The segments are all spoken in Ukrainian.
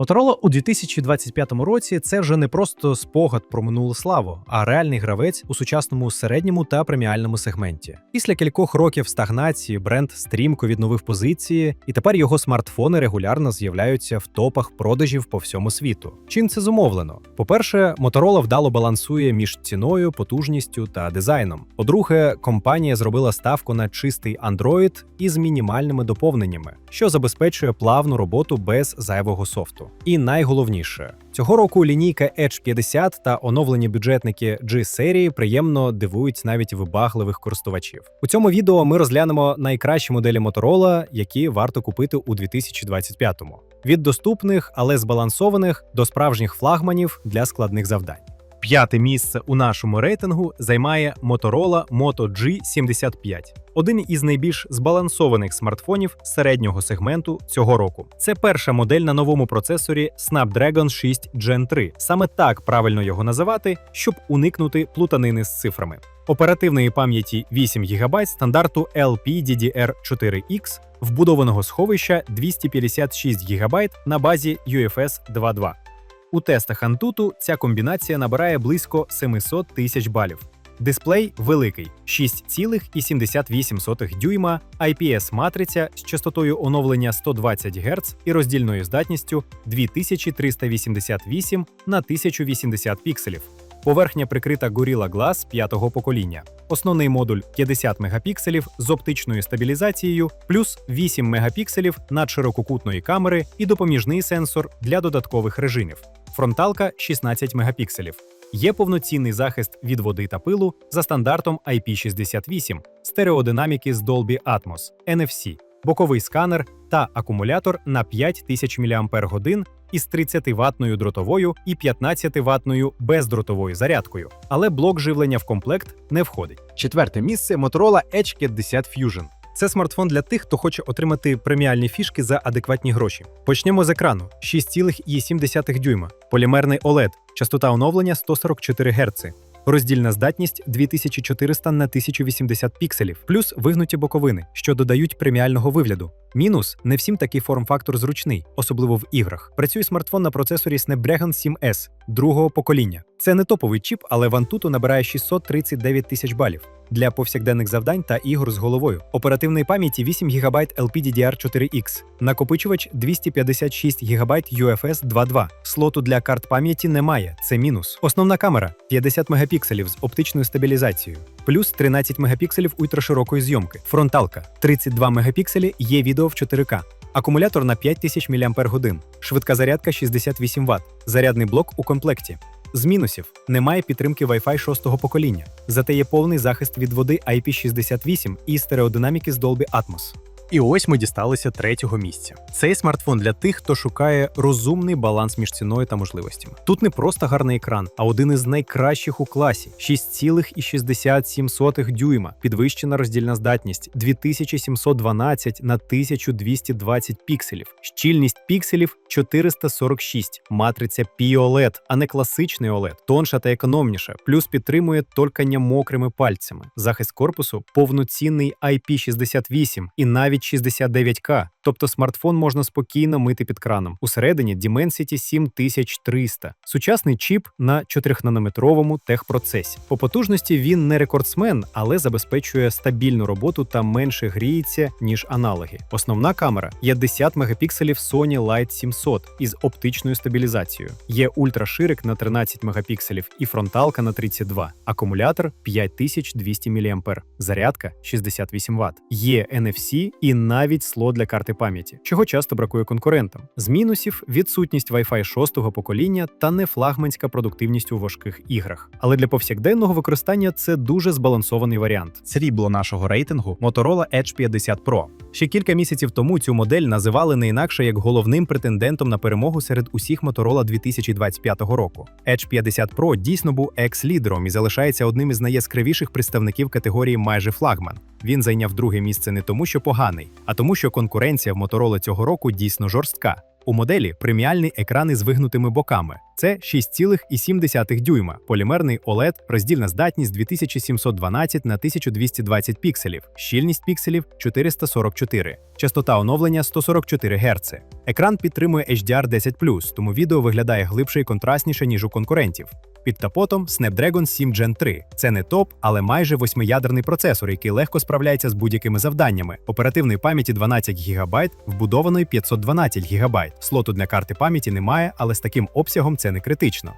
Motorola у 2025 році це вже не просто спогад про минулу славу, а реальний гравець у сучасному середньому та преміальному сегменті. Після кількох років стагнації бренд стрімко відновив позиції, і тепер його смартфони регулярно з'являються в топах продажів по всьому світу. Чим це зумовлено? По-перше, Motorola вдало балансує між ціною, потужністю та дизайном. По-друге, компанія зробила ставку на чистий Android із мінімальними доповненнями, що забезпечує плавну роботу без зайвого софту. І найголовніше, цього року лінійка Edge 50 та оновлені бюджетники G серії приємно дивують навіть вибагливих користувачів. У цьому відео ми розглянемо найкращі моделі Motorola, які варто купити у 2025-му. Від доступних, але збалансованих до справжніх флагманів для складних завдань. П'яте місце у нашому рейтингу займає Motorola Moto G75, один із найбільш збалансованих смартфонів середнього сегменту цього року. Це перша модель на новому процесорі Snapdragon 6 Gen 3. Саме так правильно його називати, щоб уникнути плутанини з цифрами. Оперативної пам'яті 8 ГБ стандарту LPDDR4X, вбудованого сховища 256 ГБ на базі UFS 2.2. У тестах Antutu ця комбінація набирає близько 700 тисяч балів. Дисплей великий 6,78 дюйма, IPS-матриця з частотою оновлення 120 Гц і роздільною здатністю 2388 на 1080 пікселів. Поверхня прикрита Gorilla Glass п'ятого покоління. Основний модуль 50 мегапікселів з оптичною стабілізацією, плюс 8 мегапікселів надширококутної камери і допоміжний сенсор для додаткових режимів. Фронталка 16 мегапікселів. Є повноцінний захист від води та пилу за стандартом IP68, стереодинаміки з Dolby Atmos, NFC, боковий сканер та акумулятор на 5000 мАч із 30 ватною дротовою і 15 ватною бездротовою зарядкою, але блок живлення в комплект не входить. Четверте місце Motorola Edge 50 Fusion. Це смартфон для тих, хто хоче отримати преміальні фішки за адекватні гроші. Почнемо з екрану 6,7 дюйма, полімерний OLED, частота оновлення 144 Гц. Роздільна здатність 2400 на 1080 пікселів, плюс вигнуті боковини, що додають преміального вигляду. Мінус не всім такий форм-фактор зручний, особливо в іграх. Працює смартфон на процесорі Snapdragon 7S другого покоління. Це не топовий чіп, але в Antutu набирає 639 тисяч балів для повсякденних завдань та ігор з головою. Оперативної пам'яті 8 ГБ LPDDR4X, накопичувач 256 ГБ UFS 2.2. Слоту для карт пам'яті немає, це мінус. Основна камера 50 мегапікселів з оптичною стабілізацією, плюс 13 мегапікселів ультраширокої зйомки. Фронталка 32 мегапікселі є відео в 4К. Акумулятор на 5000 мАч, швидка зарядка 68 Вт, зарядний блок у комплекті. З мінусів немає підтримки Wi-Fi 6 покоління, зате є повний захист від води IP68 і стереодинаміки з Dolby Atmos. І ось ми дісталися третього місця. Цей смартфон для тих, хто шукає розумний баланс між ціною та можливостями. Тут не просто гарний екран, а один із найкращих у класі: 6,67 дюйма, підвищена роздільна здатність 2712 на 1220 пікселів, щільність пікселів 446, матриця POLED, а не класичний OLED, тонша та економніша, плюс підтримує толкання мокрими пальцями. Захист корпусу повноцінний IP68 і навіть 69К. Тобто смартфон можна спокійно мити під краном. Усередині Dimensity 7300. Сучасний чіп на 4-нанометровому техпроцесі. По потужності він не рекордсмен, але забезпечує стабільну роботу та менше гріється, ніж аналоги. Основна камера є 10 мегапікселів Sony Light 700 із оптичною стабілізацією. Є ультраширик на 13 мегапікселів і фронталка на 32. Акумулятор 5200 мА. Зарядка 68 Вт. Є NFC і навіть слот для карти пам'яті, чого часто бракує конкурентам. З мінусів відсутність Wi-Fi 6 покоління та не флагманська продуктивність у важких іграх. Але для повсякденного використання це дуже збалансований варіант. Срібло нашого рейтингу Motorola Edge 50 Pro. Ще кілька місяців тому цю модель називали не інакше як головним претендентом на перемогу серед усіх Motorola 2025 року. Edge 50 Pro дійсно був екс-лідером і залишається одним із найяскравіших представників категорії майже флагман. Він зайняв друге місце не тому, що поганий, а тому, що конкуренція в Motorola цього року дійсно жорстка. У моделі преміальний екрани з вигнутими боками. Це 6,7 дюйма, полімерний OLED, роздільна здатність 2712 на 1220 пікселів, щільність пікселів 444, частота оновлення 144 Гц. Екран підтримує HDR10+, тому відео виглядає глибше і контрастніше, ніж у конкурентів. Під капотом Snapdragon 7 Gen 3. Це не топ, але майже восьмиядерний процесор, який легко справляється з будь-якими завданнями. Оперативної пам'яті 12 ГБ, вбудованої 512 ГБ. Слоту для карти пам'яті немає, але з таким обсягом це не критично.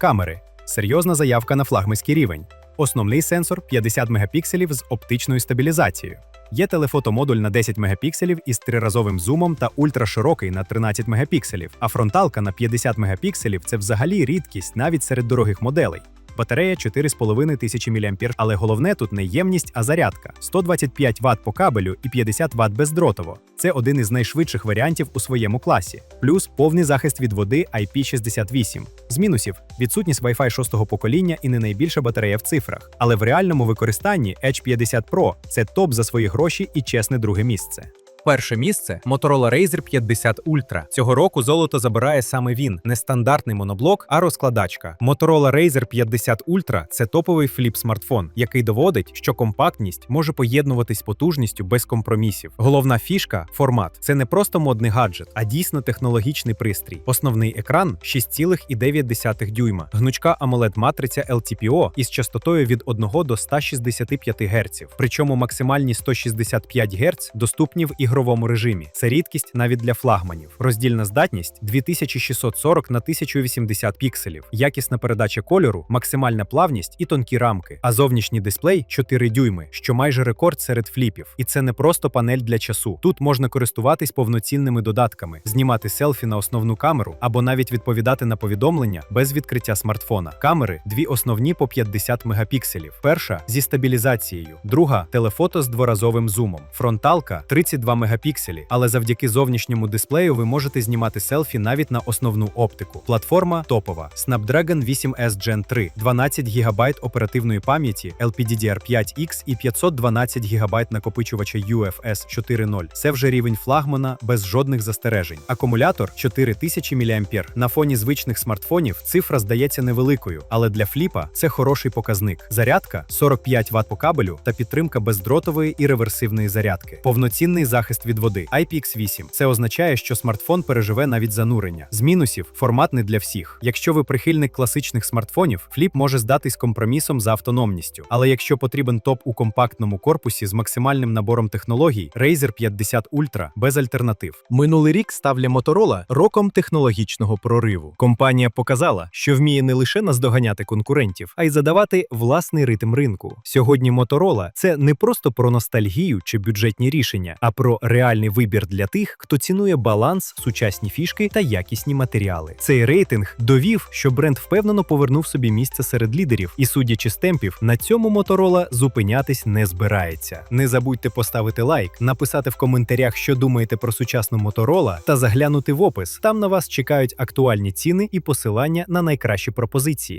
Камери серйозна заявка на флагманський рівень. Основний сенсор 50 мегапікселів з оптичною стабілізацією. Є телефотомодуль на 10 мегапікселів із триразовим зумом та ультраширокий на 13 мегапікселів, а фронталка на 50 мегапікселів це взагалі рідкість навіть серед дорогих моделей. Батарея 4,5 тисячі мА, але головне тут не ємність, а зарядка 125 Вт по кабелю і 50 Вт бездротово. Це один із найшвидших варіантів у своєму класі, плюс повний захист від води IP68. З мінусів відсутність Wi-Fi 6 покоління і не найбільша батарея в цифрах. Але в реальному використанні Edge 50 Pro це топ за свої гроші і чесне друге місце. Перше місце Motorola Razr 50 Ultra. Цього року золото забирає саме він, не стандартний моноблок, а розкладачка. Motorola Razr 50 Ultra – це топовий фліп-смартфон, який доводить, що компактність може поєднуватись потужністю без компромісів. Головна фішка формат це не просто модний гаджет, а дійсно технологічний пристрій. Основний екран 6,9 дюйма, гнучка amoled матриця LTPO із частотою від 1 до 165 Гц. Причому максимальні 165 Гц доступні в ігровому режимі. Це рідкість навіть для флагманів. Роздільна здатність 2640 на 1080 пікселів, якісна передача кольору, максимальна плавність і тонкі рамки. А зовнішній дисплей 4 дюйми, що майже рекорд серед фліпів. І це не просто панель для часу. Тут можна користуватись повноцінними додатками, знімати селфі на основну камеру або навіть відповідати на повідомлення без відкриття смартфона. Камери дві основні по 50 мегапікселів. Перша зі стабілізацією, друга телефото з дворазовим зумом. Фронталка 32 мегапікселі, але завдяки зовнішньому дисплею ви можете знімати селфі навіть на основну оптику. Платформа топова Snapdragon 8S Gen 3, 12 ГБ оперативної пам'яті LPDDR5X і 512 ГБ накопичувача UFS 4.0. Це вже рівень флагмана без жодних застережень. Акумулятор 4000 мА. На фоні звичних смартфонів цифра здається невеликою, але для фліпа це хороший показник. Зарядка 45 Вт по кабелю та підтримка бездротової і реверсивної зарядки. Повноцінний захист від води IPX8. Це означає, що смартфон переживе навіть занурення. З мінусів формат не для всіх. Якщо ви прихильник класичних смартфонів, фліп може здатись компромісом за автономністю. Але якщо потрібен топ у компактному корпусі з максимальним набором технологій, Razer 50 Ultra без альтернатив. Минулий рік ставлять Motorola роком технологічного прориву. Компанія показала, що вміє не лише наздоганяти конкурентів, а й задавати власний ритм ринку. Сьогодні Motorola – це не просто про ностальгію чи бюджетні рішення, а про реальний вибір для тих, хто цінує баланс, сучасні фішки та якісні матеріали. Цей рейтинг довів, що бренд впевнено повернув собі місце серед лідерів, і судячи з темпів, на цьому Motorola зупинятись не збирається. Не забудьте поставити лайк, написати в коментарях, що думаєте про сучасну Motorola, та заглянути в опис. Там на вас чекають актуальні ціни і посилання на найкращі пропозиції.